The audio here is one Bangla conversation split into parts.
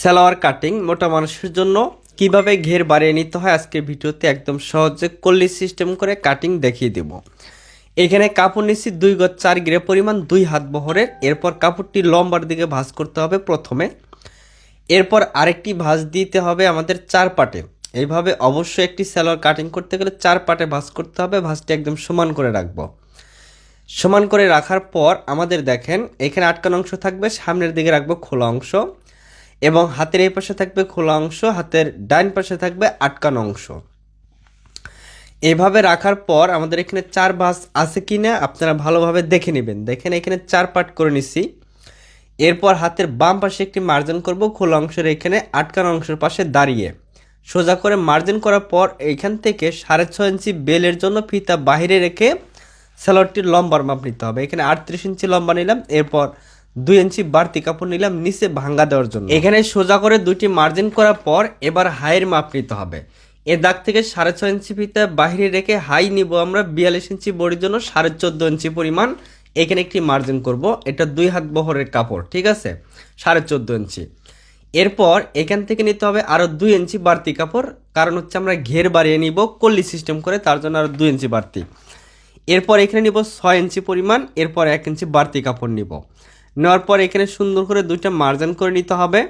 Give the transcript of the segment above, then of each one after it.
সালোয়ার কাটিং মোটা মানুষের জন্য কীভাবে ঘের বাড়িয়ে নিতে হয় আজকের ভিডিওতে একদম সহজে কল্লি সিস্টেম করে কাটিং দেখিয়ে দেব। এখানে কাপড় নিচ্ছি দুই গজ চার গিরে পরিমাণ দুই হাত বহরের। এরপর কাপড়টি লম্বার দিকে ভাঁজ করতে হবে প্রথমে। এরপর আরেকটি ভাঁজ দিতে হবে আমাদের চার পাটে এইভাবে অবশ্যই একটি সালোয়ার কাটিং করতে গেলে চার পাটে ভাঁজ করতে হবে। ভাঁজটি একদম সমান করে রাখব। সমান করে রাখার পর আমাদের দেখেন, এখানে আটকানো অংশ থাকবে, সামনের দিকে রাখব খোলা অংশ। এবং হাতের এই পাশে থাকবে খোলা অংশ, হাতের ডান পাশে থাকবে আটকানো অংশ। এভাবে রাখার পর আমাদের এখানে চার ভাঁজ আছে কি না আপনারা ভালোভাবে দেখে নেবেন। দেখেন, এখানে চার পাট করে নিছি। এরপর হাতের বাম পাশে একটি মার্জিন করব, খোলা অংশের এখানে আটকানো অংশের পাশে দাঁড়িয়ে। সোজা করে মার্জিন করার পর এইখান থেকে সাড়ে ছয় ইঞ্চি বেলের জন্য ফিতা বাহিরে রেখে স্যালোয়ারটির লম্বার মাপ নিতে হবে। এখানে আটত্রিশ ইঞ্চি লম্বা নিলাম, এরপর দুই ইঞ্চি বাড়তি কাপড় নিলাম, নিচে ভাঙ্গা দেওয়ার জন্য। এখানে সোজা করে দুইটি মার্জিন করার পর এবার হাইয়ের মাপ নিতে হবে। এ দাগ থেকে সাড়ে ছয় ইঞ্চি ফিতা বাহিরে রেখে হাই নিব আমরা বিয়াল্লিশ ইঞ্চি বডির জন্য সাড়ে চোদ্দ ইঞ্চি পরিমাণ। এখানে একটি মার্জিন করব, এটা দুই হাত বহরের কাপড়, ঠিক আছে? সাড়ে চোদ্দ ইঞ্চি। এরপর এখান থেকে নিতে হবে আরও দুই ইঞ্চি বাড়তি কাপড়, কারণ হচ্ছে আমরা ঘের বাড়িয়ে নিব, কল্লি সিস্টেম করে, তার জন্য আরও দুই ইঞ্চি বাড়তি। এরপর এখানে নিব ছয় ইঞ্চি পরিমাণ, এরপর এক ইঞ্চি বাড়তি কাপড় নিব। নেওয়ার পর এখানে সুন্দর করে দুইটা মার্জিন করে নিতে হবে।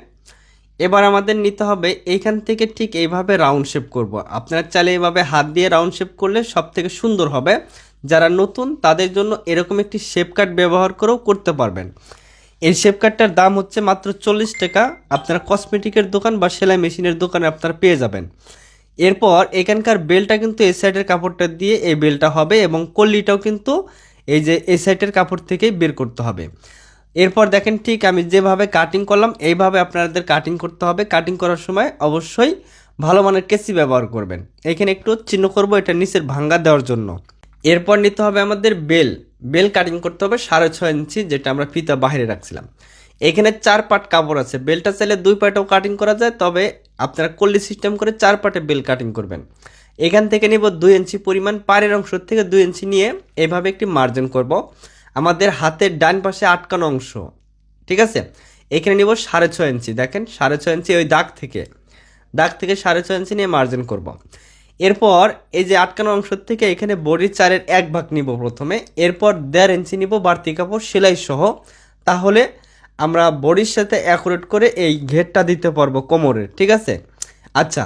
এবার আমাদের নিতে হবে এইখান থেকে ঠিক এইভাবে রাউন্ড শেপ করব। আপনারা চাইলে এইভাবে হাত দিয়ে রাউন্ড শেপ করলে সব থেকে সুন্দর হবে। যারা নতুন, তাদের জন্য এরকম একটি শেপ কাট ব্যবহার করেও করতে পারবেন। এই শেপ কাটটার দাম হচ্ছে মাত্র চল্লিশ টাকা। আপনারা কসমেটিকের দোকান বা সেলাই মেশিনের দোকানে আপনারা পেয়ে যাবেন। এরপর এখানকার বেলটা কিন্তু এই সাইডের কাপড়টা দিয়ে এই বেলটা হবে এবং কল্লিটাও কিন্তু এই যে এই সাইডের কাপড় থেকেই বের করতে হবে। এরপর দেখেন ঠিক আমি যেভাবে কাটিং করলাম, এইভাবে আপনাদের কাটিং করতে হবে। কাটিং করার সময় অবশ্যই ভালো মানের কেসি ব্যবহার করবেন। এখানে একটু চিহ্ন করব, এটা নিচের ভাঙ্গা দেওয়ার জন্য। এরপর নিতে হবে আমাদের বেল। বেল কাটিং করতে হবে সাড়ে ছয় ইঞ্চি, যেটা আমরা ফিতা বাইরে রাখছিলাম। এখানে চার পাট কাপড় আছে। বেলটা চাইলে দুই পাটেও কাটিং করা যায়, তবে আপনারা কল্লি সিস্টেম করে চার পাটে বেল কাটিং করবেন। এখান থেকে নিব দুই ইঞ্চি পরিমাণ পাড়ের অংশ থেকে দুই ইঞ্চি নিয়ে এভাবে একটি মার্জিন করব। আমাদের হাতের ডান পাশে আটকানো অংশ। ঠিক আছে? এখানে নিব সাড়ে ছয় ইঞ্চি। দেখেন, সাড়ে ছয় ইঞ্চি ওই দাগ থেকে। দাগ থেকে সাড়ে ছয় ইঞ্চি নিয়ে মার্জিন করব। এরপর এই যে আটকানো অংশ থেকে এখানে বডির চারের এক ভাগ নিব প্রথমে। এরপর দেড় ইঞ্চি নিব বাড়তি কাপড়, সেলাই সহ। তাহলে আমরা বডির সাথে অ্যাকুরেট করে এই ঘেরটা দিতে পারব কোমরের। ঠিক আছে? আচ্ছা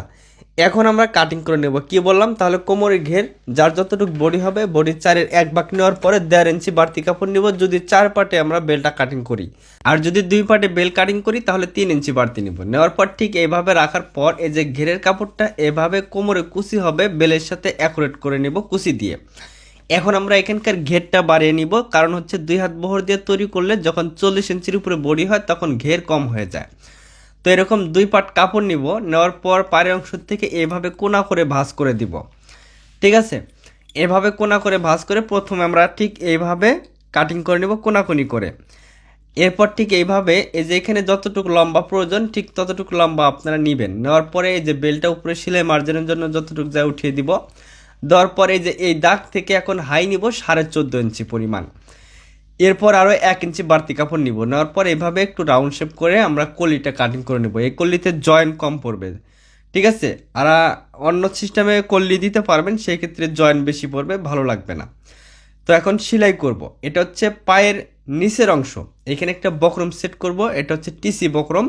এখন আমরা কাটিং করে নেব। কি বললাম? তাহলে কোমরের ঘের, যার যতটুকু বডি হবে বডির চারের এক ভাগ নেওয়ার পরে দেড় ইঞ্চি বাড়তি কাপড় নেব। যদি চার পাটে আমরা বেলটা কাটিং করি। আর যদি দুই পাটে বেল কাটিং করি, তাহলে তিন ইঞ্চি বাড়তি নিব। নেওয়ার পর ঠিক এইভাবে রাখার পর এই যে ঘেরের কাপড়টা, এভাবে কোমরে কুচি হবে, বেলের সাথে অ্যাকুরেট করে নেব কুচি দিয়ে। এখন আমরা এখানকার ঘেরটা বাড়িয়ে নিব। কারণ হচ্ছে দুই হাত বহর দিয়ে তৈরি করলে যখন চল্লিশ ইঞ্চির উপরে বডি হয়, তখন ঘের কম হয়ে যায়। তো এরকম দুই পাট কাপড় নিব, নেওয়ার পর পায়ের অংশ থেকে এভাবে কোনা করে ভাঁজ করে দিব। ঠিক আছে? এভাবে কোনা করে ভাঁজ করে প্রথমে আমরা ঠিক এইভাবে কাটিং করে নেব কোনাকুনি করে। এরপর ঠিক এইভাবে এই যে এখানে যতটুকু লম্বা প্রয়োজন, ঠিক ততটুকু লম্বা আপনারা নেবেন। নেওয়ার পরে এই যে বেলটা উপরে সেলাই মার্জিনের জন্য যতটুকু যায় উঠিয়ে দিব। দেওয়ার পরে এই যে এই দাগ থেকে এখন হাই নিব সাড়ে চোদ্দ ইঞ্চি পরিমাণ। এরপর আরও এক ইঞ্চি বাড়তি কাপড় নিব। নেওয়ার পর এভাবে একটু রাউন্ড শেপ করে আমরা কলিটা কাটিং করে নেব। এই কল্লিতে জয়েন্ট কম পড়বে। ঠিক আছে? আর অন্য সিস্টেমে কল্লি দিতে পারবেন সেই ক্ষেত্রে জয়েন্ট বেশি পড়বে, ভালো লাগবে না। তো এখন সেলাই করব। এটা হচ্ছে পায়ের নিচের অংশ। এখানে একটা বক্রম সেট করব। এটা হচ্ছে টিসি বক্রম।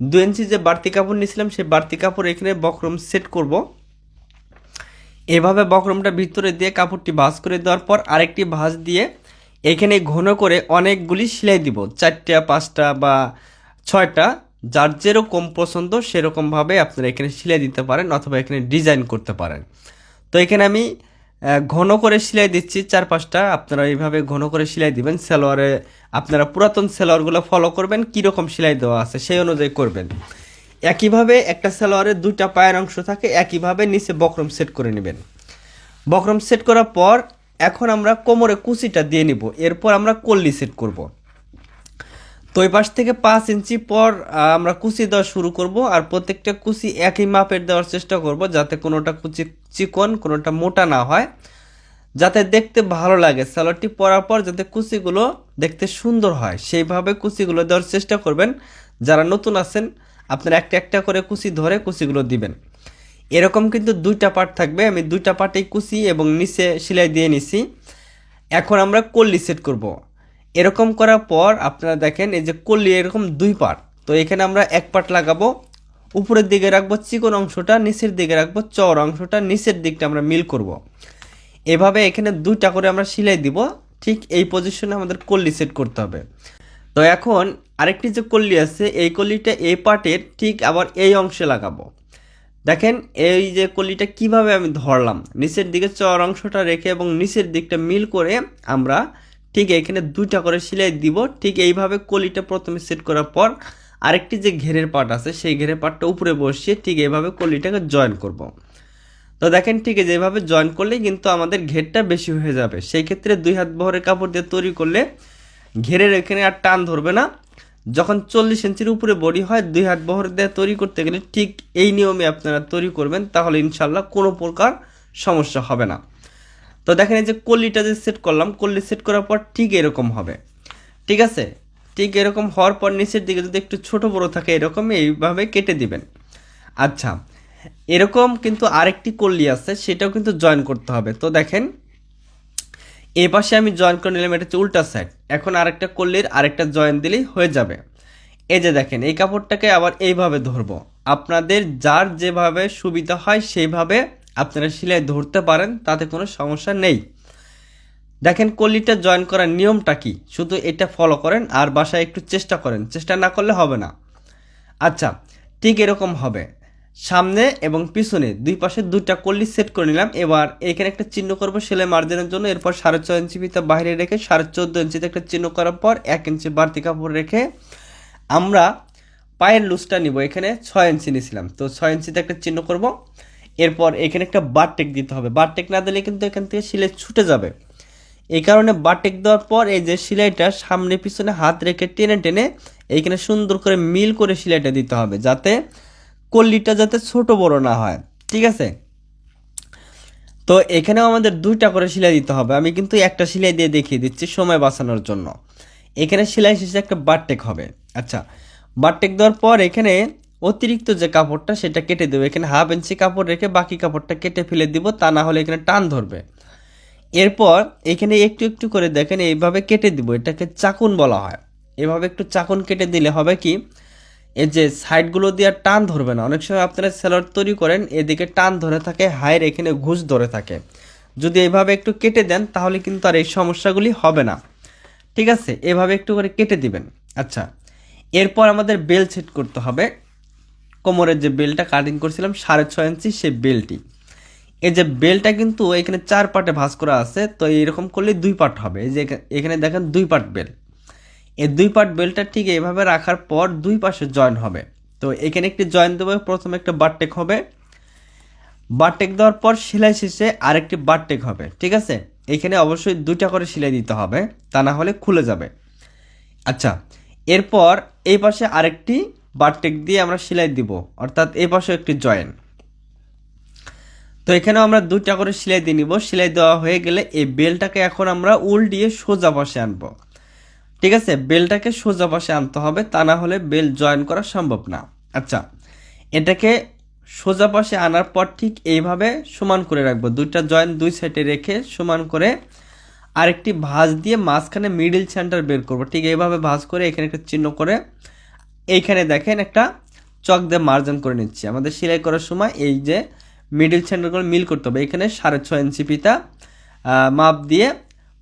দু ইঞ্চি যে বাড়তি কাপড় নিয়েছিলাম, সেই বাড়তি কাপড় এখানে বক্রম সেট করব। এভাবে বক্রমটা ভিতরে দিয়ে কাপড়টি ভাঁজ করে দেওয়ার পর আরেকটি ভাঁজ দিয়ে এখানে ঘন করে অনেকগুলি সেলাই দিব। চারটা, পাঁচটা বা ছয়টা। যার যেরকম পছন্দ, সেরকমভাবে আপনারা এখানে সেলাই দিতে পারেন অথবা এখানে ডিজাইন করতে পারেন। তো এখানে আমি ঘন করে সেলাই দিচ্ছি চার, পাঁচটা। আপনারা এইভাবে ঘন করে সেলাই দিবেন। সালোয়ারে আপনারা পুরাতন সালোয়ারগুলো ফলো করবেন, কীরকম সেলাই দেওয়া আছে সেই অনুযায়ী করবেন। একইভাবে একটা সালোয়ারে দুইটা পায়ের অংশ থাকে, একইভাবে নিচে বক্রম সেট করে নেবেন। বক্রম সেট করার পর এখন আমরা কোমরে কুচিটা দিয়ে নিব, এরপর আমরা কল্লি সেট করব। তো পাশ থেকে পাঁচ ইঞ্চি পর আমরা কুচি দেওয়া শুরু করব আর প্রত্যেকটা কুচি একই মাপের দেওয়ার চেষ্টা করব যাতে কোনোটা কুচি চিকন, কোনোটা মোটা না হয়, যাতে দেখতে ভালো লাগে। সালোয়ারটি পরার পর যাতে কুচিগুলো দেখতে সুন্দর হয়, সেইভাবে কুচিগুলো দেওয়ার চেষ্টা করবেন। যারা নতুন আছেন, আপনারা একটা একটা করে কুচি ধরে কুচিগুলো দিবেন। এরকম কিন্তু দুইটা পার্ট থাকবে। আমি দুইটা পার্টেই কুচি এবং নিচে সেলাই দিয়ে নিছি। এখন আমরা কল্লি সেট করব। এরকম করার পর আপনারা দেখেন, এই যে কল্লি এরকম দুই পার্ট তো এখানে আমরা এক পার্ট লাগাবো। উপরের দিকে রাখব চিকন অংশটা, নিচের দিকে রাখব চর অংশটা, নিচের দিকটা আমরা মিল করব। এভাবে এখানে দুইটা করে আমরা সেলাই দিব। ঠিক এই পজিশনে আমাদের কল্লি সেট করতে হবে। তো এখন আরেকটি যে কল্লি আছে, এই কল্লিটা এই পার্টের ঠিক আবার এই অংশে লাগাবো। দেখেন এই যে কলিটা কীভাবে আমি ধরলাম, নিচের দিকে চর অংশটা রেখে এবং নিচের দিকটা মিল করে আমরা ঠিক এখানে দুইটা করে সেলাই দিব। ঠিক এইভাবে কলিটা প্রথমে সেট করার পর আরেকটি যে ঘেরের পার্ট আছে, সেই ঘেরের পার্টটা উপরে বসিয়ে ঠিক এইভাবে কলিটাকে জয়েন করব। তো দেখেন ঠিক যেভাবে জয়েন করলে কিন্তু আমাদের ঘেরটা বেশি হয়ে যাবে। সেই ক্ষেত্রে দুই হাত বহরের কাপড় দিয়ে তৈরি করলে ঘেরের এখানে আর টান ধরবে না। যখন চল্লিশ ইঞ্চির উপরে বডি হয়, দুই হাত বহর দিয়ে তৈরি করতে গেলে ঠিক এই নিয়মে আপনারা তৈরি করবেন, তাহলে ইনশাল্লাহ কোনো প্রকার সমস্যা হবে না। তো দেখেন এই যে কল্লিটা যে সেট করলাম, কল্লি সেট করার পর ঠিক এরকম হবে। ঠিক আছে? ঠিক এরকম হওয়ার পর নিচের দিকে যদি একটু ছোট বড় থাকে, এরকম এইভাবে কেটে দিবেন। আচ্ছা এরকম কিন্তু আরেকটি কল্লি আছে, সেটাও কিন্তু জয়েন করতে হবে। তো দেখেন এই পাশে আমি জয়েন করে নিলাম, এটা হচ্ছে উল্টা সাইড এখন আরেকটা কল্লির আরেকটা জয়েন দিলেই হয়ে যাবে। এই যে দেখেন, এই কাপড়টাকে আবার এইভাবে ধরবো। আপনাদের যার যেভাবে সুবিধা হয় সেইভাবে আপনারা সেলাই ধরতে পারেন, তাতে কোনো সমস্যা নেই। দেখেন কল্লিটা জয়েন করার নিয়মটা কি? শুধু এটা ফলো করেন আর বাসায় একটু চেষ্টা করেন। চেষ্টা না করলে হবে না। আচ্ছা ঠিক এরকম হবে। সামনে এবং পিছনে দুই পাশে দুইটা কল্লি সেট করে নিলাম। এবার এখানে একটা চিহ্ন করব সেলাই মার্জিনের জন্য। এরপর সাড়ে ছয় ইঞ্চি ফিতা বাইরে রেখে সাড়ে চোদ্দ ইঞ্চিতে একটা চিহ্ন করার পর এক ইঞ্চি বাড়তি কাপড় রেখে আমরা পায়ের লুজটা নিব। এখানে ছয় ইঞ্চি নিয়েছিলাম। তো ছয় ইঞ্চিতে একটা চিহ্ন করব। এরপর এখানে একটা বারটেক দিতে হবে। বারটেক না দিলে কিন্তু এখান থেকে সেলাই ছুটে যাবে। এই কারণে বারটেক দেওয়ার পর এই যে সেলাইটা সামনে পিছনে হাত রেখে টেনে টেনে এইখানে সুন্দর করে মিল করে সেলাইটা দিতে হবে, যাতে কল্লিটা যাতে ছোট বড় না হয়, ঠিক আছে? তো এখানেও আমাদের দুইটা করে সেলাই দিতে হবে। আমি কিন্তু একটা সেলাই দিয়ে দেখিয়ে দিচ্ছি সময় বাঁচানোর জন্য। এখানে সেলাই শেষে একটা বারটেক হবে। আচ্ছা বারটেক দেওয়ার পর এখানে অতিরিক্ত যে কাপড়টা, সেটা কেটে দেবো। এখানে হাফ ইঞ্চি কাপড় রেখে বাকি কাপড়টা কেটে ফেলে দিব, তা না হলে এখানে টান ধরবে। এরপর এখানে একটু একটু করে দেখেন, এইভাবে কেটে দিব। এটাকে চাকুন বলা হয়। এভাবে একটু চাকুন কেটে দিলে হবে কি এই যে সাইডগুলো দিয়ে আর টান ধরবে না। অনেক সময় আপনারা স্যালাড তৈরি করেন, এদিকে টান ধরে থাকে, হায়ের এখানে ঘুষ ধরে থাকে। যদি এভাবে একটু কেটে দেন, তাহলে কিন্তু আর এই সমস্যাগুলি হবে না। ঠিক আছে? এভাবে একটু করে কেটে দিবেন। আচ্ছা এরপর আমাদের বেল সেট করতে হবে। কোমরের যে বেলটা কাটিং করছিলাম, সাড়ে ছয় ইঞ্চি সেই বেলটি। এই যে বেলটা কিন্তু এখানে চার পার্টে ভাঁজ করা আছে, তো এরকম করলে দুই পার্ট হবে। এই যে এখানে দেখেন দুই পার্ট বেল। এই দুই পার্ট বেলটা ঠিক এইভাবে রাখার পর দুই পাশে জয়েন হবে। তো এখানে একটি জয়েন দেবো, প্রথমে একটা বারটেক হবে। বারটেক দেওয়ার পর সেলাই শেষে আরেকটি বারটেক হবে, ঠিক আছে? এখানে অবশ্যই দুইটা করে সেলাই দিতে হবে, তা না হলে খুলে যাবে। আচ্ছা এরপর এই পাশে আরেকটি বারটেক দিয়ে আমরা সেলাই দিব, অর্থাৎ এই পাশে একটি জয়েন তো এখানেও আমরা দুইটা করে সেলাই দিয়ে নিব। সেলাই দেওয়া হয়ে গেলে এই বেলটাকে এখন আমরা উল্টিয়ে সোজা পাশে আনব। ঠিক আছে, বেলটাকে সোজা পাশে আনতে হবে, তা না হলে বেল জয়েন করা সম্ভব না। আচ্ছা এটাকে সোজা পাশে আনার পর ঠিক এইভাবে সমান করে রাখব। দুইটা জয়েন দুই সাইডে রেখে সমান করে আরেকটি ভাঁজ দিয়ে মাঝখানে মিডিল সেন্টার বের করব। ঠিক এইভাবে ভাঁজ করে এখানে একটা চিহ্ন করে এইখানে দেখেন একটা চক দিয়ে মার্জন করে নিচ্ছি। আমাদের সেলাই করার সময় এই যে মিডিল সেন্টারগুলো মিল করতে হবে। এখানে সাড়ে ছয় ইঞ্চি পিতা মাপ দিয়ে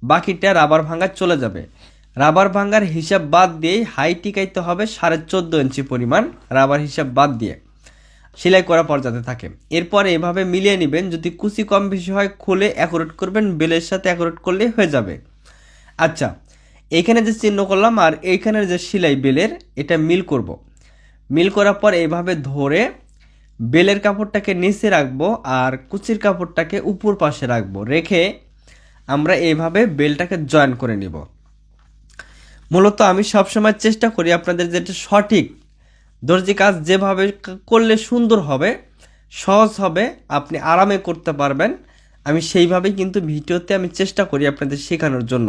বাকিটা রাবার ভাঙা চলে যাবে। রাবার ভাঙ্গার হিসাব বাদ দিয়েই হাই টিকাইতে হবে সাড়ে চোদ্দ ইঞ্চি পরিমাণ রাবার হিসাব বাদ দিয়ে। সেলাই করা পর্যাতে থাকে। এরপর এভাবে মিলিয়ে নেবেন, যদি কুচি কম বেশি হয়, খুলে অ্যাকোরেট করবেন, বেলের সাথে অ্যাকুরেট করলে হয়ে যাবে। আচ্ছা এইখানে যে চিহ্ন করলাম আর এইখানের যে সেলাই বেলের, এটা মিল করব। মিল করার পর এইভাবে ধরে বেলের কাপড়টাকে নিচে রাখব আর কুচির কাপড়টাকে উপর পাশে রাখব। রেখে আমরা এইভাবে বেলটাকে জয়েন করে নিব। মূলত আমি সবসময় চেষ্টা করি আপনাদের যেটা সঠিক দর্জি কাজ যেভাবে করলে সুন্দর হবে, সহজ হবে, আপনি আরামে করতে পারবেন। আমি সেইভাবেই কিন্তু ভিডিওতে আমি চেষ্টা করি আপনাদের শেখানোর জন্য।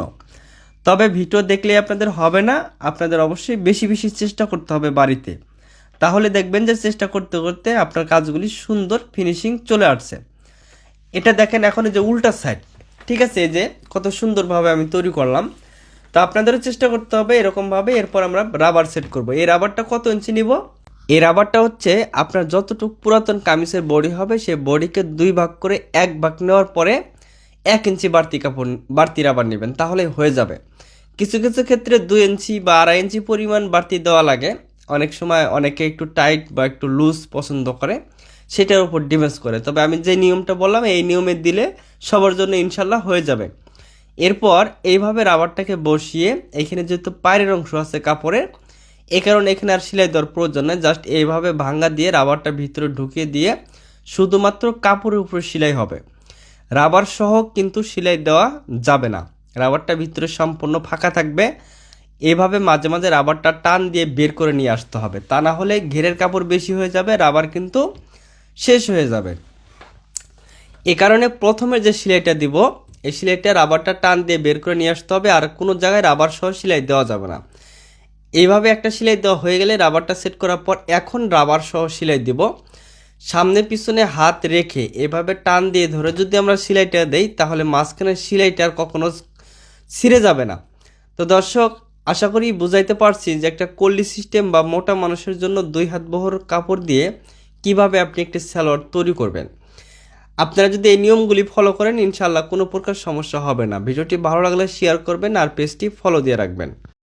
তবে ভিডিও দেখলে আপনাদের হবে না, আপনাদের অবশ্যই বেশি বেশি চেষ্টা করতে হবে বাড়িতে। তাহলে দেখবেন যে চেষ্টা করতে করতে আপনার কাজগুলি সুন্দর ফিনিশিং চলে আসছে। এটা দেখেন এখন যে উল্টা সাইড ঠিক আছে? যে কত সুন্দরভাবে আমি তৈরি করলাম। তো আপনাদেরও চেষ্টা করতে হবে এরকমভাবে, এরপর আমরা রাবার সেট করব। এই রাবারটা কত ইঞ্চি নিব? এই রাবারটা হচ্ছে আপনার যতটুকু পুরাতন কামিজের বডি হবে, সে বডিকে দুই ভাগ করে এক ভাগ নেওয়ার পরে এক ইঞ্চি বাড়তি কাপড়, বাড়তি রাবার নেবেন, তাহলে হয়ে যাবে। কিছু কিছু ক্ষেত্রে দুই ইঞ্চি বা আড়াই ইঞ্চি পরিমাণ বাড়তি দেওয়া লাগে। অনেক সময় অনেকে একটু টাইট বা একটু লুজ পছন্দ করে, সেটার উপর ডিপেন্স করে। তবে আমি যে নিয়মটা বললাম, এই নিয়মে দিলে সবার জন্য ইনশাল্লাহ হয়ে যাবে। এরপর এইভাবে রাবারটাকে বসিয়ে এখানে যেহেতু পায়ের অংশ আছে কাপড়ের এ কারণে এখানে আর সেলাই দেওয়ার প্রয়োজন নেই জাস্ট এইভাবে ভাঙ্গা দিয়ে রাবারটা ভিতরে ঢুকিয়ে দিয়ে শুধুমাত্র কাপড়ের উপরে সেলাই হবে। রাবার সহ কিন্তু সেলাই দেওয়া যাবে না। রাবারটা ভিতরে সম্পূর্ণ ফাঁকা থাকবে। এভাবে মাঝে মাঝে রাবারটা টান দিয়ে বের করে নিয়ে আসতে হবে। তা না হলে ঘেরের কাপড় বেশি হয়ে যাবে, রাবার কিন্তু শেষ হয়ে যাবে। এ কারণে প্রথমে যে সেলাইটা দিব এই সিলাইটা রাবারটা টান দিয়ে বের করে নিয়ে আসতে হবে আর কোনো জায়গায় রাবার সহ সেলাই দেওয়া যাবে না। এইভাবে একটা সেলাই দেওয়া হয়ে গেলে রাবারটা সেট করার পর এখন রাবার সহ সেলাই দিব। সামনে পিছনে হাত রেখে এভাবে টান দিয়ে ধরে যদি আমরা সেলাইটা দেই তাহলে মাঝখানে সেলাইটা আর কখনো ছিঁড়ে যাবে না। তো দর্শক, আশা করি বুঝাইতে পারছি যে একটা কল্লি সিস্টেম বা মোটা মানুষের জন্য দুই হাত বহর কাপড় দিয়ে কীভাবে আপনি একটি স্যালোয়ার তৈরি করবেন। আপনারা যদি এই নিয়মগুলি ফলো করেন ইনশাল্লাহ কোনো প্রকার সমস্যা হবে না। ভিডিওটি ভালো লাগলে শেয়ার করবেন আর পেজটি ফলো দিয়ে রাখবেন।